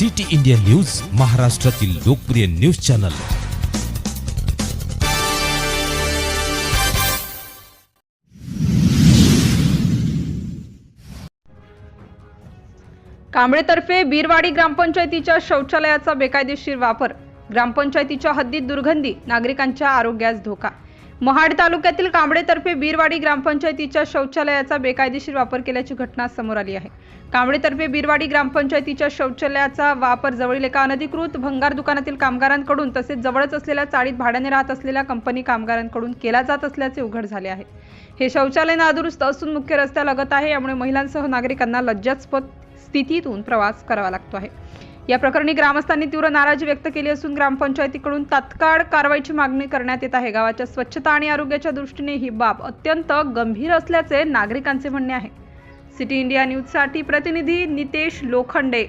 City India news महाराष्ट्रातील लोकप्रिय news channel. कांबळेतर्फे बीरवाडी ग्रामपंचायतीच्या शौचालयाचा बेकायदेशीर वापर. ग्रामपंचायतीच्या हद्दीत दुर्गंधी नागरिकांच्या आरोग्यास धोका महाड तालुक्यातील कांबळेतर्फे बीरवाडी ग्रामपंचायतीच्या शौचालयाचा बेकायदेशीर वापर केल्याची घटना समोर आली आहे. कांबळेतर्फे बीरवाडी ग्रामपंचायतीच्या शौचालयाचा वापर जवळील एका अनधिकृत भंगार दुकानातील कामगारांकडून तसेच जवळच असलेल्या चाळीत भाड्याने राहत असलेल्या कंपनी कामगारांकडून केला जात असल्याचे उघड झाले आहे. हे शौचालय नादुरुस्त असून मुख्य रस्त्यालगत आहे यामुळे महिलांसह नागरिकांना लज्जास्पद स्थितीतून प्रवास करावा लागतो आहे. या प्रकरणी ग्रामस्थांनी तीव्र नाराजी व्यक्त केली असून ग्रामपंचायतीकडून तात्काळ कारवाईची मागणी करण्यात येत आहे. गावाच्या स्वच्छता आणि आरोग्याच्या दृष्टीने ही बाब अत्यंत गंभीर असल्याचे नागरिकांचे म्हणणे आहे. सिटी इंडिया न्यूजसाठी प्रतिनिधी नितेश लोखंडे.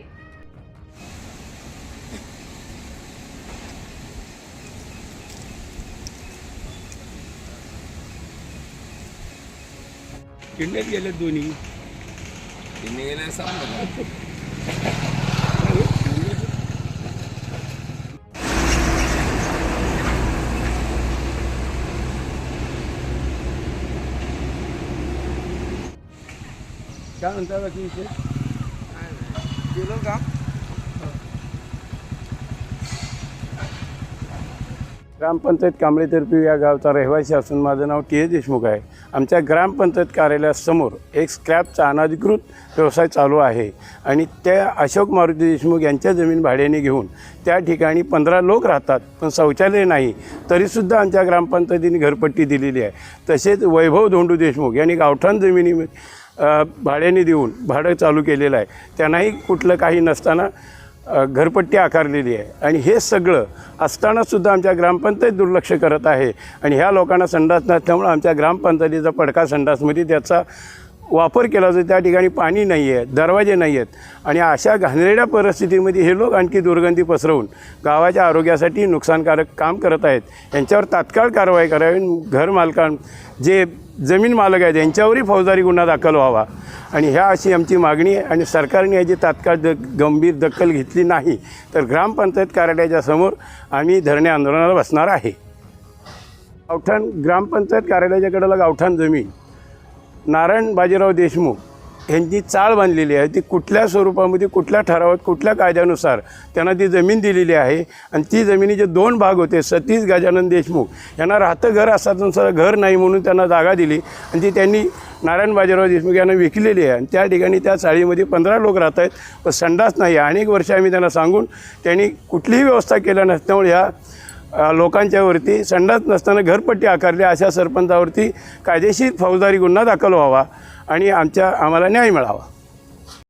गेले दोन्ही. गेले सांग काय म्हणता बाकी विषय का? ग्रामपंचायत कांबळेतर्फे या गावचा रहिवासी असून माझं नाव टी ए देशमुख आहे. आमच्या ग्रामपंचायत कार्यालयासमोर एक स्क्रॅपचा अनधिकृत व्यवसाय चालू आहे आणि त्या अशोक मारुती देशमुख यांच्या जमीन भाड्याने घेऊन त्या ठिकाणी पंधरा लोक राहतात पण शौचालय नाही तरीसुद्धा आमच्या ग्रामपंचायतीने घरपट्टी दिलेली आहे. तसेच वैभव धोंडू देशमुख यांनी गावठाण जमिनी भाड्याने देऊन भाडं चालू केलेलं आहे. त्यांनाही कुठलं काही नसताना घरपट्टी आकारलेली आहे. आणि हे सगळं असतानासुद्धा आमच्या ग्रामपंचायत दुर्लक्ष करत आहे. आणि ह्या लोकांना संडास नसल्यामुळं आमच्या ग्रामपंचायतीचा पडका संडासमध्ये त्याचा वापर केला जातो त्या ठिकाणी पाणी नाही आहे दरवाजे नाही आहेत आणि अशा घाणेरड्या परिस्थितीमध्ये हे लोक आणखी दुर्गंधी पसरवून गावाच्या आरोग्यासाठी नुकसानकारक काम करत आहेत. यांच्यावर तात्काळ कारवाई करावी घर मालकां जे जमीन मालक आहेत यांच्यावरही फौजदारी गुन्हा दाखल व्हावा. आणि ह्या अशी आमची मागणी आहे आणि सरकारने याची तात्काळ द गंभीर दखल घेतली नाही तर ग्रामपंचायत कार्यालयाच्या समोर आम्ही धरणे आंदोलनाला बसणार आहे. गावठाण ग्रामपंचायत कार्यालयाच्याकडंला गावठाण जमीन. नारायण बाजीराव देशमुख यांची चाळ बांधलेली आहे. ती कुठल्या स्वरूपामध्ये कुठल्या ठरावात कुठल्या कायद्यानुसार त्यांना ती जमीन दिलेली आहे. आणि ती जमिनीचे दोन भाग होते सतीश गजानन देशमुख यांना राहतं घर असतानुसार घर नाही म्हणून त्यांना जागा दिली. आणि ती त्यांनी नारायण बाजीराव देशमुख यांना विकलेली आहे. आणि त्या ठिकाणी त्या चाळीमध्ये पंधरा लोक राहत आहेत. पण संडास नाही आहे. अनेक वर्ष आम्ही त्यांना सांगून त्यांनी कुठलीही व्यवस्था केल्या नसल्यामुळे ह्या लोकांच्यावरती संडास नसताना घरपट्टी आकारली अशा सरपंचावरती कायदेशीर फौजदारी गुन्हा दाखल व्हावा आणि आमच्या आम्हाला न्याय मिळावा.